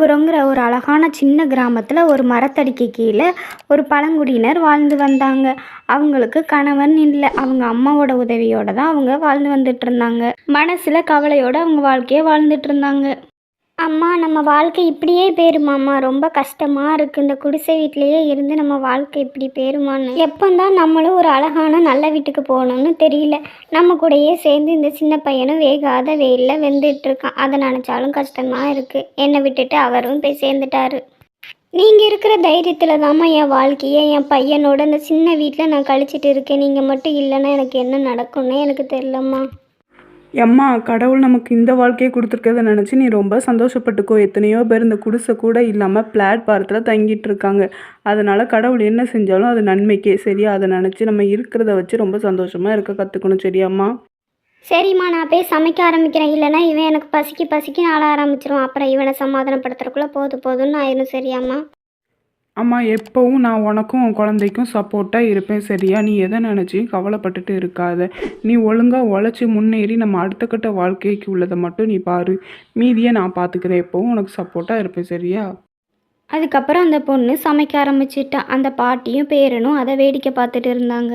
ராமநாதபுரங்கிற ஒரு அழகான சின்ன கிராமத்தில் ஒரு மரத்தடிக்கு கீழே ஒரு பழங்குடியினர் வாழ்ந்து வந்தாங்க. அவங்களுக்கு கணவன் இல்லை. அவங்க அம்மாவோட உதவியோட தான் அவங்க வாழ்ந்து வந்துட்டு இருந்தாங்க. மனசில் கவலையோடு அவங்க வாழ்க்கையை வாழ்ந்துட்டு இருந்தாங்க. அம்மா நம்ம வாழ்க்கை இப்படியே போயிருமாம்மா. ரொம்ப கஷ்டமாக இருக்குது இந்த குடிசை வீட்லேயே இருந்து நம்ம வாழ்க்கை இப்படி போயிருமான்னு. எப்போந்தான் நம்மளும் ஒரு அழகான நல்ல வீட்டுக்கு போகணும்னு தெரியல. நம்ம கூடயே சேர்ந்து இந்த சின்ன பையனும் வேகாத வெயிலில் வெந்துட்டுருக்கான். அதை நினச்சாலும் கஷ்டமாக இருக்குது என்னை விட்டுட்டு அவரும் போய் சேர்ந்துட்டாரு. நீங்கள் இருக்கிற தைரியத்தில் தாம்மா என் வாழ்க்கையை என் பையனோட இந்த சின்ன வீட்டில் நான் கழிச்சிட்டு இருக்கேன். நீங்கள் மட்டும் இல்லைன்னா எனக்கு என்ன நடக்கும்னு எனக்கு தெரியலம்மா. எம்மா கடவுள் நமக்கு இந்த வாழ்க்கையை கொடுத்துருக்கதை நினச்சி நீ ரொம்ப சந்தோஷப்பட்டுக்கோ. எத்தனையோ பேர் இந்த குடிசை கூட இல்லாமல் பிளாட்பாரத்தில் தங்கிட்டு இருக்காங்க. அதனால் கடவுள் என்ன செஞ்சாலும் அது நன்மைக்கே. சரியா அதை நினச்சி நம்ம இருக்கிறத வச்சு ரொம்ப சந்தோஷமாக இருக்க கற்றுக்கணும் சரியாம்மா சரிம்மா நான் போய் சமைக்க ஆரம்பிக்கிறேன். இல்லைன்னா இவன் எனக்கு பசிக்கு பசிக்கு ஆள ஆரம்பிச்சிருவான். அப்புறம் இவனை சமாதானப்படுத்துறதுக்குள்ளே போது போதும்னு ஆயிரும். சரியாம்மா அம்மா எப்போவும் நான் உனக்கும் உன் குழந்தைக்கும் சப்போர்ட்டாக இருப்பேன் சரியா? நீ எதை நினச்சியும் கவலைப்பட்டுட்டு இருக்காத. நீ ஒழுங்காக உழைச்சி முன்னேறி நம்ம அடுத்த கட்ட வாழ்க்கைக்கு உள்ளதை மட்டும் நீ பாரு. மீதியை நான் பார்த்துக்கிறேன் எப்போவும் உனக்கு சப்போர்ட்டாக இருப்பேன் சரியா? அதுக்கப்புறம் அந்த பொண்ணு சமைக்க ஆரம்பிச்சிட்டா. அந்த பாட்டியும் பேரனும் அதை வேடிக்கை பார்த்துட்டு இருந்தாங்க.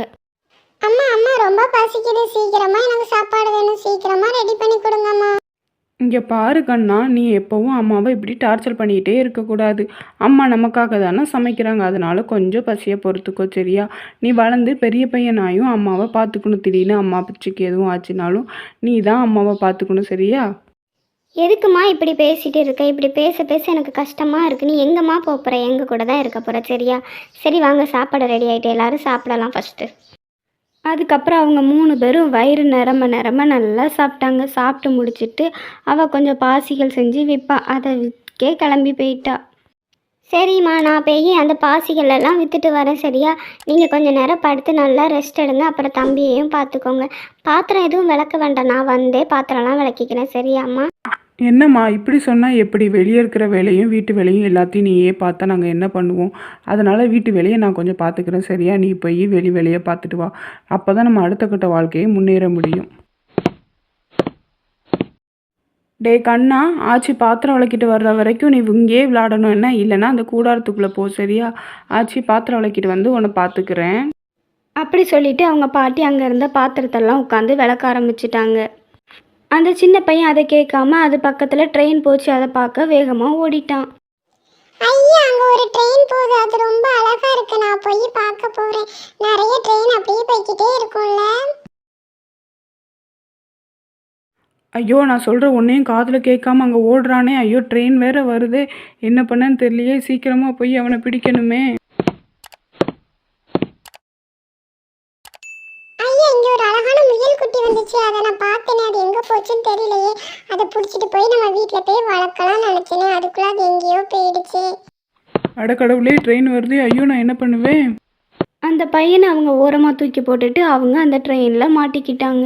அம்மா அம்மா ரொம்ப பசிக்குது. சீக்கிரமா எனக்கு சாப்பாடு வேணும். சீக்கிரமா ரெடி பண்ணி கொடுங்கம்மா. இங்கே பாரு கண்ணா நீ எப்போவும் அம்மாவை இப்படி டார்ச்சர் பண்ணிக்கிட்டே இருக்கக்கூடாது. அம்மா நமக்காக தானே சமைக்கிறாங்க. அதனால கொஞ்சம் பசியை பொறுத்துக்கோ சரியா? நீ வளர்ந்து பெரிய பையனாயும் அம்மாவை பார்த்துக்கணும். திடீர்னு அம்மா பிச்சுக்கு எதுவும் ஆச்சுனாலும் நீ தான் அம்மாவை பார்த்துக்கணும் சரியா? எதுக்குமா இப்படி பேசிகிட்டு இருக்க? இப்படி பேச பேச எனக்கு கஷ்டமாக இருக்கு. நீ எங்கம்மா போக எங்கள் கூட தான் இருக்க போகிற சரியா? சரி வாங்க சாப்பாடு ரெடி ஆகிட்டு எல்லாரும் சாப்பிடலாம் ஃபஸ்ட்டு அதுக்கப்புறம் அவங்க மூணு பேரும் வயிறு நிரம்ப நிரம்ப நல்லா சாப்பிட்டாங்க. சாப்பிட்டு முடிச்சுட்டு அவள் கொஞ்சம் பாசிகள் செஞ்சு விற்பா அதை விற்கே கிளம்பி போயிட்டா. சரிம்மா நான் போய் அந்த பாசிகள் எல்லாம் விற்றுட்டு வரேன் சரியா? நீங்கள் கொஞ்சம் நேரம் படுத்து நல்லா ரெஸ்ட் எடுங்க. அப்புறம் தம்பியையும் பார்த்துக்கோங்க. பாத்திரம் எதுவும் விளக்க வேண்டாம். நான் வந்தே பாத்திரம்லாம் விளக்கிக்கிறேன். சரியாம்மா? என்னம்மா இப்படி சொன்னால் எப்படி? வெளியே இருக்கிற வேலையும் வீட்டு வேலையும் எல்லாத்தையும் நீயே பார்த்தா நாங்கள் என்ன பண்ணுவோம்? அதனால் வீட்டு வேலையை நான் கொஞ்சம் பார்த்துக்கிறேன் சரியா? நீ போய் வெளி வேலையை பார்த்துட்டு வா. அப்போ தான் நம்ம அடுத்த கட்ட வாழ்க்கையை முன்னேற முடியும். டே கண்ணா ஆச்சி பாத்திரம் விளக்கிட்டு வர்ற வரைக்கும் நீ இங்கேயே விளாடணும் என்ன? இல்லைன்னா அந்த கூடாரத்துக்குள்ளே போ சரியா? ஆச்சி பாத்திரம் விளக்கிட்டு வந்து உன்னை பார்த்துக்கிறேன். அப்படி சொல்லிட்டு அவங்க பாட்டி அங்கே இருந்த பாத்திரத்தெல்லாம் உட்காந்து விளக்க ஆரம்பிச்சிட்டாங்க. அந்த சின்ன பையன் அதை கேட்காம அது பக்கத்தில் ட்ரெயின் போச்சு அதை பார்க்க வேகமாக ஓடிட்டான். ஐயா அங்க ஒரு ட்ரெயின் போகுது. அது ரொம்ப அழகா இருக்கு. நான் போய் பார்க்க போறேன். நிறைய ட்ரெயின் அப்படியே போய்க்கிட்டே இருக்கும்ல. ஐயோ நான் சொல்கிற ஒன்றையும் காதில் கேட்காம அங்கே ஓடுறானே. ஐயோ ட்ரெயின் வேற வருதே. என்ன பண்ணன்னு தெரியலையே. சீக்கிரமாக போய் அவனை பிடிக்கணுமே ஐயா இங்க ஒரு முயல் குட்டி வந்துச்சு. அதை நான் பார்த்தேனே அது எங்க போச்சுன்னு தெரியலையே. அதை பிடிச்சிட்டு போய் நம்ம வீட்ல போய் வளர்க்கலாம்னு நினைச்சேனே. அதுக்குள்ள அது எங்கேயோ போயிடுச்சு. அடக்கடவுளே ட்ரெயின் வருதே. ஐயோ நான் என்ன பண்ணுவேன்? அந்த பையனை அவங்க ஓரமாக தூக்கி போட்டுட்டு அவங்க அந்த ட்ரெயினில் மாட்டிக்கிட்டாங்க.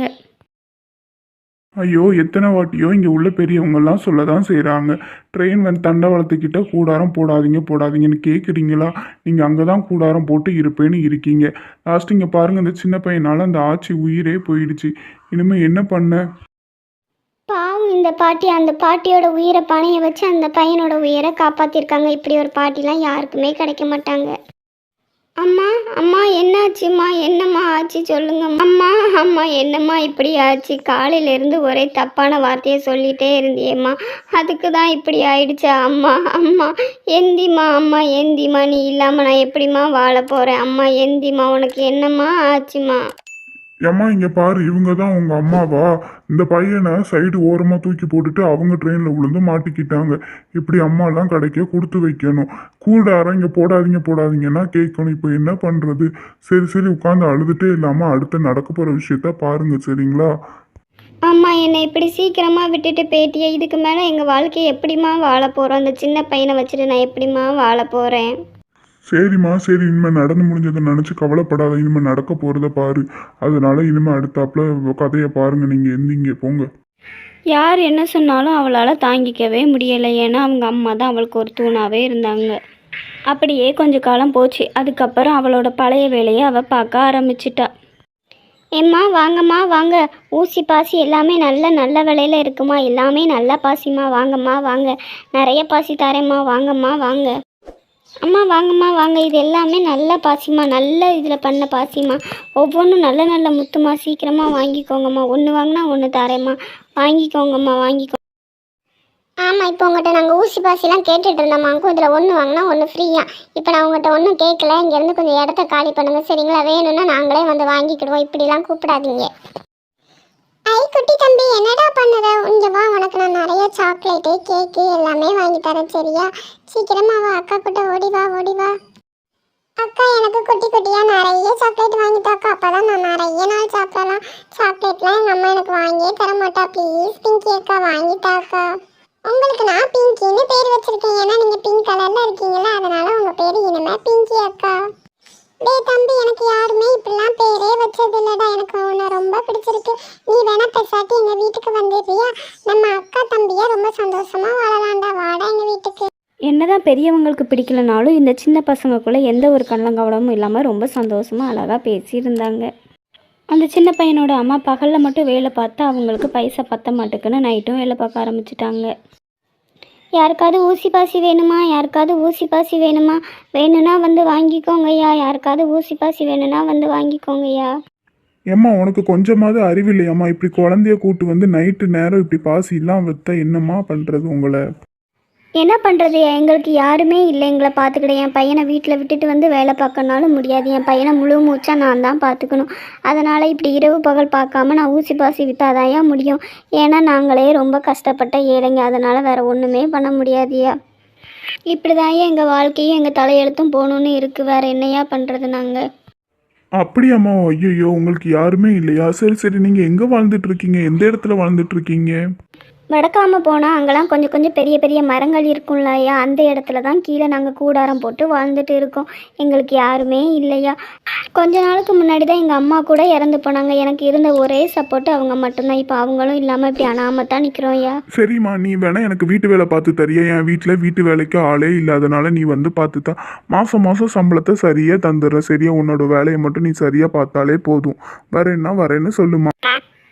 ஐயோ எத்தனை வாட்டியோ இங்கே உள்ள பெரியவங்கெல்லாம் சொல்ல தான் செய்கிறாங்க ட்ரெயின் வந்து தண்டவாளத்துக்கிட்ட கூடாரம் போடாதீங்க போடாதீங்கன்னு கேட்குறீங்களா நீங்கள் அங்கே தான் கூடாரம் போட்டு இருப்பேன்னு இருக்கீங்க. லாஸ்ட் இங்கே பாருங்கள் இந்த சின்ன பையனால் அந்த ஆட்சி உயிரே போயிடுச்சு. இனிமேல் என்ன பண்ண? பாவம் இந்த பாட்டி அந்த பாட்டியோட உயிரை பணைய வச்சு அந்த பையனோட உயிரை காப்பாற்றிருக்காங்க இப்படி ஒரு பாட்டிலாம் யாருக்குமே கிடைக்க மாட்டாங்க. அம்மா அம்மா என்னாச்சும்மா? என்னம்மா ஆச்சு? சொல்லுங்க அம்மா அம்மா என்னம்மா இப்படி ஆச்சு? காலையிலேருந்து ஒரே தப்பான வார்த்தையை சொல்லிட்டே இருந்தியேம்மா. அதுக்கு தான் இப்படி ஆயிடுச்சா? அம்மா அம்மா எந்திம்மா அம்மா எந்திம்மா நீ இல்லாமல் நான் எப்படிம்மா வாழ போகிறேன் அம்மா எந்திம்மா உனக்கு என்னம்மா ஆச்சுமா ஏம்மா இங்கே பாரு இவங்க தான் உங்கள் அம்மாவா? இந்த பையனை சைடு ஓரமாக தூக்கி போட்டுட்டு அவங்க ட்ரெயினில் விழுந்து மாட்டிக்கிட்டாங்க. இப்படி அம்மாலாம் கடைக்க கொடுத்து வைக்கணும். கூடாரம் இங்கே போடாதீங்க போடாதீங்கன்னா கேட்கணும். இப்போ என்ன பண்ணுறது சரி சரி உட்காந்து அழுதுட்டே இல்லாமல் அடுத்து நடக்க போகிற விஷயத்த பாருங்கள் சரிங்களா? அம்மா என்னை இப்படி சீக்கிரமாக விட்டுட்டு போயிட்டியே. இதுக்கு மேலே எங்கள் வாழ்க்கையை எப்படிம்மா வாழ போகிறோம் அந்த சின்ன பையனை வச்சுட்டு நான் எப்படிம்மா வாழ போகிறேன் சரிம்மா சரி இனிமேல் நடந்து முடிஞ்சதை நினச்சி கவலைப்படாத இனிமேல் நடக்க போகிறத பாரு. அதனால இனிமேல் அடுத்தாப்புல கதையை பாருங்க நீங்கள் எந்திங்க போங்க. யார் என்ன சொன்னாலும் அவளால் தாங்கிக்கவே முடியலை. ஏன்னா அவங்க அம்மா தான் அவளுக்கு ஒரு தூணாகவே இருந்தாங்க. அப்படியே கொஞ்ச காலம் போச்சு. அதுக்கப்புறம் அவளோட பழைய வேலையை அவள் பார்க்க ஆரம்பிச்சிட்டா. ஏம்மா வாங்கம்மா வாங்க. ஊசி பாசி எல்லாமே நல்ல நல்ல விலையில் இருக்குமா? எல்லாமே நல்ல பாசிம்மா. வாங்கம்மா வாங்க. நிறைய பாசி தரேம்மா. வாங்கம்மா வாங்க. அம்மா வாங்கம்மா வாங்க. இது எல்லாமே நல்ல பாசிம்மா நல்ல இதில் பண்ண பாசிம்மா. ஒவ்வொன்றும் நல்ல நல்ல முத்துமா சீக்கிரமாக வாங்கிக்கோங்கம்மா. ஒன்று வாங்கினா ஒன்று தரேம்மா. வாங்கிக்கோங்கம்மா வாங்கிக்கோ ஆமாம் இப்போ உங்கள்கிட்ட நாங்கள் ஊசி பாசிலாம் கேட்டுட்டு இருந்தோம்மாக்கும் இதில் ஒன்று வாங்கினா ஒன்று ஃப்ரீயாக இப்போ நான் உங்கள்கிட்ட ஒன்றும் கேட்கல இங்கேருந்து கொஞ்சம் இடத்த காலி பண்ணுங்க. சரிங்களா? வேணும்னா நாங்களே வந்து வாங்கிக்கிடுவோம். இப்படிலாம் கூப்பிடாதீங்க. என்னடா பண்ணுற? இங்க வா உனக்கு நான் நிறைய சாக்லேட்டு கேக்கு எல்லாமே வாங்கி தரேன் சரியா? சீக்கிரமா வா அக்கா கிட்ட ஓடி வா ஓடி வா. அக்கா எனக்கு குட்டி குட்டியாக நிறைய சாக்லேட் வாங்கி தாக்கா. அப்பதான் நான் நிறைய நாள் சாப்பிடலாம். சாக்லேட்லாம் எங்கள் அம்மா எனக்கு வாங்கியே தர மாட்டா. ப்ளீஸ் பிங்கி அக்கா வாங்கி தாக்கா. உங்களுக்கு நான் பிங்கின்னு பேர் வச்சுருக்கேன். ஏன்னா நீங்கள் பிங்க் கலரில் இருக்கீங்களா அதனால உங்கள் பேர் இனிமே பிங்கி அக்கா. டே தம்பி எனக்கு யாருமே இப்படிலாம் இல்லடா எனக்கு உன்னை ரொம்ப பிடிச்சிருக்கு. நீ வேணா பெசாட்டி எங்க வீட்டுக்கு வந்துடுறியா நம்ம அக்கா தம்பியா ரொம்ப சந்தோஷமா வாழலாம்டா. வாடா எங்க வீட்டுக்கு. என்னதான் பெரியவங்களுக்கு பிடிக்கலனாலும் இந்த சின்ன பசங்களுக்குள்ள எந்த ஒரு கள்ளங்கவடமும் இல்லாமல் ரொம்ப சந்தோஷமாக அழகாக பேசியிருந்தாங்க. அந்த சின்ன பையனோட அம்மா பகலில் மட்டும் வேலை பார்த்து அவங்களுக்கு பைசா பத்த மாட்டேக்குன்னு நைட்டும் வேலை பார்க்க ஆரம்பிச்சிட்டாங்க. யாருக்காவது ஊசி பாசி வேணுமா? யாருக்காவது ஊசி பாசி வேணுமா? வேணும்னா வந்து வாங்கிக்கோங்கய்யா. யாருக்காவது ஊசி பாசி வேணும்னா வந்து வாங்கிக்கோங்கய்யா. ஏம்மா உனக்கு கொஞ்சமாவது அறிவில்லையாம்மா இப்படி குழந்தைய கூட்டு வந்து நைட்டு நேரம் இப்படி பாசி இல்லாமல் வைத்தா என்னம்மா பண்ணுறது உங்களை? என்ன பண்ணுறது எங்களுக்கு யாருமே இல்லை. எங்களை பார்த்துக்கிட. என் பையனை வீட்டில் விட்டுட்டு வந்து வேலை பார்க்கனாலும் முடியாது. என் பையனை முழு மூச்சாக நான் தான் பார்த்துக்கணும். அதனால் இப்படி இரவு பகல் பார்க்காம நான் ஊசி பாசி விற்றாதாயா முடியும்? ஏன்னா நாங்களே ரொம்ப கஷ்டப்பட்ட ஏழைங்க. அதனால் வேறு ஒன்றுமே பண்ண முடியாதியா? இப்படி தான் எங்கள் வாழ்க்கையும் எங்கள் தலையெழுத்தும் போகணுன்னு இருக்குது வேறு என்னையா பண்ணுறது நாங்கள் அப்படியாம்மா. ஐயோ உங்களுக்கு யாருமே இல்லையா? சரி சரி. நீங்கள் எங்கே வாழ்ந்துட்டு இருக்கீங்க? எந்த இடத்துல வாழ்ந்துட்டு இருக்கீங்க? வடக்காமல் போனால் அங்கெல்லாம் கொஞ்சம் கொஞ்சம் பெரிய பெரிய மரங்கள் இருக்கும் இல்லையா அந்த இடத்துல தான் கீழே நாங்கள் கூடாரம் போட்டு வாழ்ந்துட்டு இருக்கோம். எங்களுக்கு யாருமே இல்லையா. கொஞ்ச நாளுக்கு முன்னாடி தான் எங்கள் அம்மா கூட இறந்து போனாங்க. எனக்கு இருந்த ஒரே சப்போர்ட் அவங்க மட்டும்தான். இப்போ அவங்களும் இல்லாமல் இப்படி அனாமத்தான் நிற்கிறோம் ஐயா. சரிம்மா நீ வேணா எனக்கு வீட்டு வேலை பார்த்து தரியா. என் வீட்டில் வீட்டு வேலைக்கு ஆளே இல்லாதனால நீ வந்து பார்த்து தான் மாதம் மாதம் சம்பளத்தை சரியாக தந்துடுற சரியா உன்னோட வேலையை மட்டும் நீ சரியாக பார்த்தாலே போதும். வரேன்னா வரேன்னு சொல்லுமா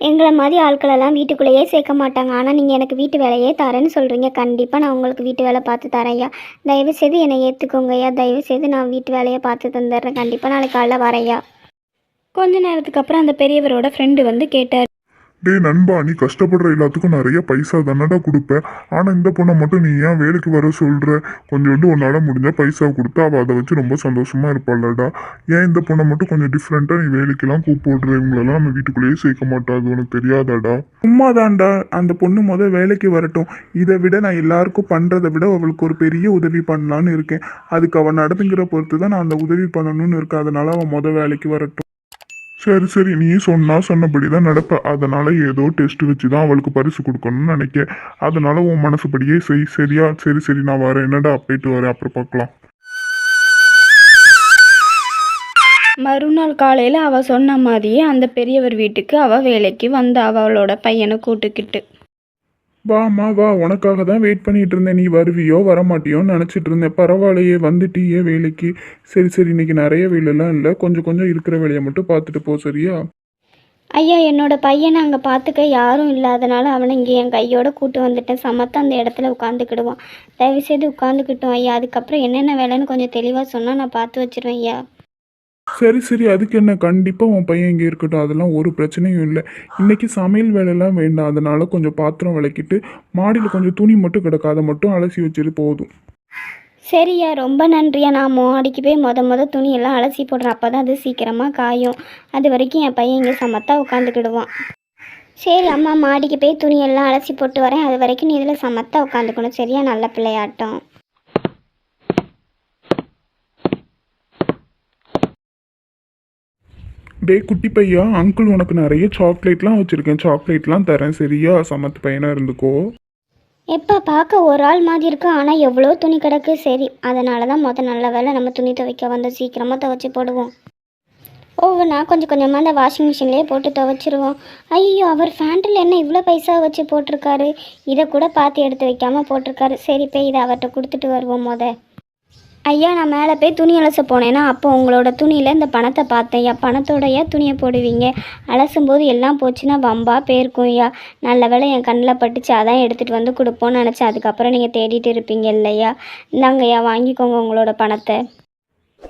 எங்களை மாதிரி ஆட்களெல்லாம் வீட்டுக்குள்ளேயே சேர்க்க மாட்டாங்க. ஆனால் நீங்கள் எனக்கு வீட்டு வேலையே தரேன்னு சொல்கிறீங்க கண்டிப்பாக நான் உங்களுக்கு வீட்டு வேலை பார்த்து தரேன்யா தயவு செய்து என்னை ஏற்றுக்கோங்க ஐயா. தயவு செய்து நான் வீட்டு வேலையை பார்த்து தந்துடுறேன். கண்டிப்பாக நாளைக்கு காலைல வரையா கொஞ்ச நேரத்துக்கு அப்புறம் அந்த பெரியவரோட ஃப்ரெண்டு வந்து கேட்டார். டேய் நண்பா நீ கஷ்டப்படுற எல்லாத்துக்கும் நிறைய பைசா தானடா கொடுப்ப. ஆனால் இந்த பொண்ணை மட்டும் நீ ஏன் வேலைக்கு வர சொல்ற? கொஞ்சோண்டு உன்னால் முடிஞ்ச பைசா கொடுத்தா அவள் அதை வச்சு ரொம்ப சந்தோஷமா இருப்பாள்லடா ஏன் இந்த பொண்ணை மட்டும் கொஞ்சம் டிஃப்ரெண்ட்டாக நீ வேலைக்கெல்லாம் கூப்பிடுற? இவங்களெல்லாம் நம்ம வீட்டுக்குள்ளேயே சேர்க்க மாட்டாது உனக்கு தெரியாதாடா. உண்மைதான்டா அந்த பொண்ணு முத வேலைக்கு வரட்டும். இதை விட நான் எல்லாருக்கும் பண்ணுறதை விட அவளுக்கு ஒரு பெரிய உதவி பண்ணலான்னு இருக்கேன். அதுக்கு அவன் நடந்துங்கிற பொறுத்து தான் நான் அந்த உதவி பண்ணணும்னு இருக்கேன். அதனால் அவன் முத வேலைக்கு வரட்டும். சரி சரி நீ சொன்னா சொன்னபடி தான் நடப்ப. அதனால ஏதோ டெஸ்ட் வச்சு தான் அவளுக்கு பரிசு கொடுக்கணும்னு நினைக்க அதனால உன் மனசுபடியே செய். சரியா? சரி சரி நான் வரேன். என்னடா போயிட்டு வரேன் அப்புறம் பார்க்கலாம். மறுநாள் காலையில் அவள் சொன்ன மாதிரியே அந்த பெரியவர் வீட்டுக்கு அவள் வேலைக்கு வந்த அவளோட பையனை கூட்டுக்கிட்டு. வாம்மா வா உனக்காக தான் வெயிட் பண்ணிட்டு இருந்தேன். நீ வருவியோ வரமாட்டியோன்னு நினச்சிட்டு இருந்தேன். பரவாயில்லையே வந்துட்டியே வேலைக்கு. சரி சரி இன்னைக்கு நிறைய வேலைலாம் இல்லை. கொஞ்சம் கொஞ்சம் இருக்கிற வேலையை மட்டும் பார்த்துட்டு போ சரியா? ஐயா என்னோட பையனை அங்கே பார்த்துக்க யாரும் இல்லாதனால அவனை இங்கே என் கையோட கூட்டு வந்துட்டேன். சமத்த அந்த இடத்துல உட்காந்துக்கிடுவான். தயவுசெய்து உட்காந்துக்கிட்டோம் ஐயா. அதுக்கப்புறம் என்னென்ன வேலைன்னு கொஞ்சம் தெளிவாக சொன்னால் நான் பார்த்து வச்சிருவேன் ஐயா. சரி சரி அதுக்கு என்ன? கண்டிப்பாக உன் பையன் இங்கே இருக்கட்டும். அதெல்லாம் ஒரு பிரச்சனையும் இல்லை. இன்னைக்கு சமையல் வேலையெல்லாம் வேண்டாம். அதனால கொஞ்சம் பாத்திரம் விளக்கிட்டு மாடியில் கொஞ்சம் துணி மட்டும் கிடக்காத மட்டும் அலசி வச்சுட்டு போதும். சரியா ரொம்ப நன்றியா. நான் மாடிக்கு போய் மொத மொத துணியெல்லாம் அலசி போடுறேன். அப்போ தான் அது சீக்கிரமாக காயும். அது வரைக்கும் என் பையன் இங்கே சமத்தா உட்காந்துக்கிடுவான். சரி அம்மா மாடிக்கு போய் துணியெல்லாம் அலசி போட்டு வரேன். அது வரைக்கும் நீ இதில் சமத்தா உட்காந்துக்கணும். சரியா? நல்ல பிள்ளையாட்டம். டே குட்டி பையா அங்கிள் உனக்கு நிறைய சாக்லேட்லாம் வச்சுருக்கேன். சாக்லேட்லாம் தரேன். சரியா? சமத்து பையனாக இருந்துக்கோ. எப்போ பார்க்க ஒரு ஆள் மாதிரி இருக்கு. ஆனால் எவ்வளோ துணி கிடக்கு? சரி அதனால தான் மொதல் நல்ல வேலை நம்ம துணி துவைக்க வந்து சீக்கிரமாக துவைச்சி போடுவோம். ஒவ்வொன்றா கொஞ்சம் கொஞ்சமாக அந்த வாஷிங் மிஷின்லேயே போட்டு துவைச்சிருவோம். ஐயோ அவர் ஃபேண்டில் என்ன இவ்வளோ பைசா வச்சு போட்டிருக்காரு? இதை கூட பார்த்து எடுத்து வைக்காமல் போட்டிருக்காரு. சரி போய் இதை அவர்கிட்ட கொடுத்துட்டு வருவோம் மொதல் ஐயா நான் மேலே போய் துணி அலச போனேன்னா அப்போ உங்களோட துணியில் இந்த பணத்தை பார்த்தேன். ஐயா பணத்தோடைய துணியை போடுவீங்க. அலசும்போது எல்லாம் போச்சுன்னா வம்பா போயிருக்கும் ஐயா. நல்ல வேளை என் கண்ணில் பட்டுச்சு அதான் எடுத்துகிட்டு வந்து கொடுப்போன்னு நினச்சேன். அதுக்கப்புறம் நீங்கள் தேடிட்டு இருப்பீங்க இல்லையா? இந்தாங்க ஐயா வாங்கிக்கோங்க உங்களோட பணத்தை.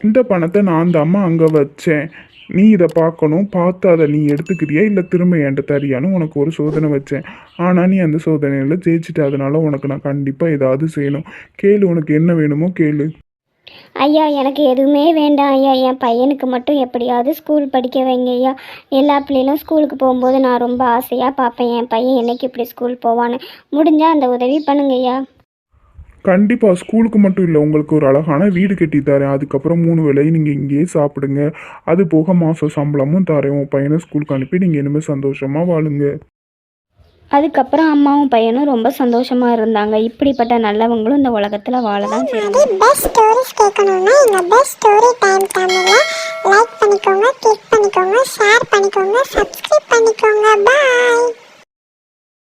இந்த பணத்தை நான் தாம்மா அங்கே வச்சேன். நீ இதை பார்க்கணும். பார்த்து அதை நீ எடுத்துக்கிறியா? இல்லை திரும்ப என்கிட்ட தரியான்னு உனக்கு ஒரு சோதனை வச்சேன். ஆனால் நீ அந்த சோதனையில் ஜெயிச்சிட்ட. அதனால உனக்கு நான் கண்டிப்பாக ஏதாவது செய்யணும். கேளு உனக்கு என்ன வேணுமோ கேளு. ஐயா எனக்கு எதுவுமே வேண்டாம் ஐயா. என் பையனுக்கு மட்டும் எப்படியாவது ஸ்கூல் படிக்க வைங்க ஐயா. எல்லா பிள்ளைகளும் ஸ்கூலுக்கு போகும்போது நான் ரொம்ப ஆசையாக பார்ப்பேன். என் பையன் என்னைக்கு இப்படி ஸ்கூல் போவான்னு. முடிஞ்சால் அந்த உதவி பண்ணுங்க ஐயா. கண்டிப்பாக ஸ்கூலுக்கு மட்டும் இல்லை. உங்களுக்கு ஒரு அழகான வீடு கட்டி தரேன். அதுக்கப்புறம் மூணு வேளையும் நீங்கள் இங்கேயே சாப்பிடுங்க. அது போக மாதம் சம்பளமும் தரேன். உன் பையனை ஸ்கூலுக்கு அனுப்பி நீங்கள் இனிமேல் சந்தோஷமாக வாழுங்க. அதுக்கப்புறம் அம்மாவும் பையனும் ரொம்ப சந்தோஷமாக இருந்தாங்க. இப்படிப்பட்ட நல்லவங்களும் இந்த உலகத்தில் வாழ தான் மாதிரி பெஸ்ட் ஸ்டோரிஸ் கேட்கணும்னா எங்கள் பெஸ்ட் ஸ்டோரி டைம் தமிழை லைக் பண்ணிக்கோங்க கிளிக் பண்ணிக்கோங்க ஷேர் பண்ணிக்கோங்க சப்ஸ்கிரைப் பண்ணிக்கோங்க. பாய்